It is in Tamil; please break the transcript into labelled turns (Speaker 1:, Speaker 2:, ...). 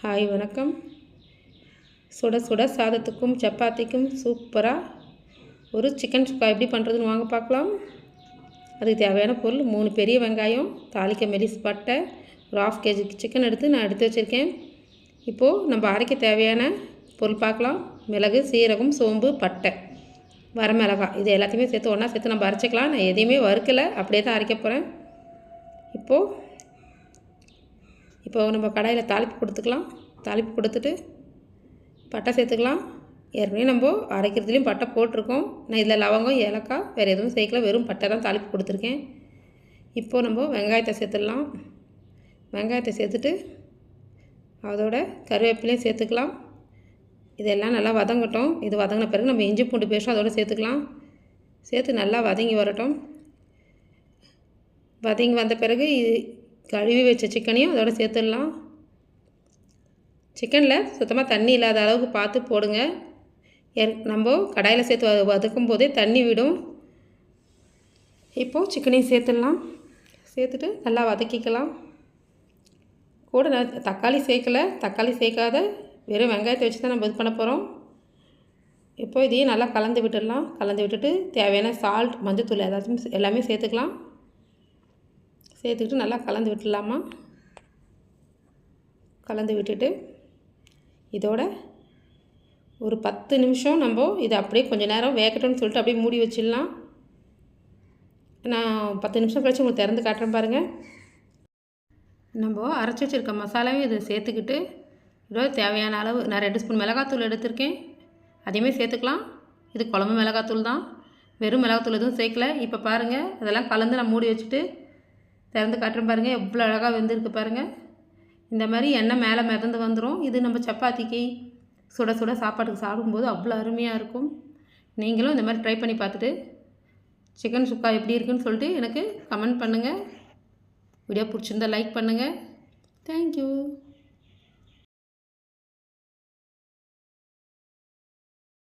Speaker 1: ஹாய் வணக்கம். சுட சுட சாதத்துக்கும் சப்பாத்திக்கும் சூப்பராக ஒரு சிக்கன் சுக்கா. எப்படி பண்ணுறதுன்னு வாங்க பார்க்கலாம். அதுக்கு தேவையான பொருள் மூணு பெரிய வெங்காயம் தாளிக்க மெலிஸ் பட்டை ஒரு ஆஃப் கேஜி சிக்கன் எடுத்து நான் எடுத்து வச்சுருக்கேன். இப்போது நம்ம அரைக்க தேவையான பொருள் பார்க்கலாம். மிளகு சீரகம் சோம்பு பட்டை வரமிளகாய் இது எல்லாத்தையுமே சேர்த்து ஒன்றா சேர்த்து நம்ம அரைச்சிக்கலாம். நான் எதையுமே வறுக்கலை. அப்படியே தான் அரைக்க போகிறேன் இப்போது இப்போ நம்ம கடாயில் தாளிப்பு கொடுத்துக்கலாம். தாளிப்பு கொடுத்துட்டு பட்டை சேர்த்துக்கலாம். ஏற்கனவே நம்ம அரைக்கிறதுலேயும் பட்டை போட்டிருக்கோம். நான் இதில் லவங்கம் ஏலக்காய் வேறு எதுவும் சேர்க்கல. வெறும் பட்டை தான் தாளிப்பு கொடுத்துருக்கேன். இப்போது நம்ம வெங்காயத்தை சேர்த்துடலாம். வெங்காயத்தை சேர்த்துட்டு அதோட கருவேப்பிலையும் சேர்த்துக்கலாம். இதெல்லாம் நல்லா வதங்கட்டும். இது வதங்கின பிறகு நம்ம இஞ்சி பூண்டு பேஸ்ட்டும் அதோட சேர்த்துக்கலாம். சேர்த்து நல்லா வதங்கி வரட்டும். வதங்கி வந்த பிறகு கழுவி வச்ச சிக்கனையும் அதோட சேர்த்துடலாம். சிக்கனில் சுத்தமாக தண்ணி இல்லாத அளவுக்கு பார்த்து போடுங்க. நம்ம கடாயில் சேர்த்து வ வதக்கும் போதே தண்ணி விடும். இப்போது சிக்கனையும் சேர்த்துடலாம். சேர்த்துட்டு நல்லா வதக்கிக்கலாம். கூட நான் தக்காளி சேர்க்கலை. தக்காளி சேர்க்காத வெறும் வெங்காயத்தை வச்சு தான் நம்ம இது பண்ண போகிறோம் இப்போ இதையும் நல்லா கலந்து விட்டுடலாம். கலந்து விட்டுட்டு தேவையான சால்ட் மஞ்சத்தூள் எல்லாத்தையும் எல்லாமே சேர்த்துக்கலாம். சேர்த்துக்கிட்டு நல்லா கலந்து விட்டுடலாமா? கலந்து விட்டுட்டு இதோட ஒரு பத்து நிமிஷம் நம்ம இதை அப்படியே கொஞ்சம் நேரம் வேகட்டும்னு சொல்லிட்டு அப்படியே மூடி வச்சிடலாம். நான் பத்து நிமிஷம் கழிச்சு உங்களுக்கு திறந்து காட்டுறேன் பாருங்கள் நம்ம அரைச்சி வச்சுருக்க மசாலாவையும் இதை சேர்த்துக்கிட்டு இதோட தேவையான அளவு நான் ரெண்டு ஸ்பூன் மிளகாத்தூள் எடுத்திருக்கேன். அதையுமே சேர்த்துக்கலாம். இது குழம்பு மிளகாத்தூள் தான். வெறும் மிளகாத்தூள் எதுவும் சேர்க்கல. இப்போ பாருங்கள் அதெல்லாம் கலந்து நான் மூடி வச்சுட்டு திறந்து காட்டுறேன் பாருங்கள் எவ்வளோ அழகாக வெந்திருக்கு பாருங்கள் இந்த மாதிரி எண்ணெய் மேலே மிதந்து வந்துடும் இது நம்ம சப்பாத்திக்கு சுட சுட சாப்பாட்டுக்கு சாப்பிடும்போது அவ்வளோ அருமையாக இருக்கும். நீங்களும் இந்த மாதிரி ட்ரை பண்ணி பார்த்துட்டு சிக்கன் சுக்கா எப்படி இருக்குன்னு சொல்லிட்டு எனக்கு கமெண்ட் பண்ணுங்கள் வீடியோ பிடிச்சிருந்தா லைக் பண்ணுங்கள் தேங்க்யூ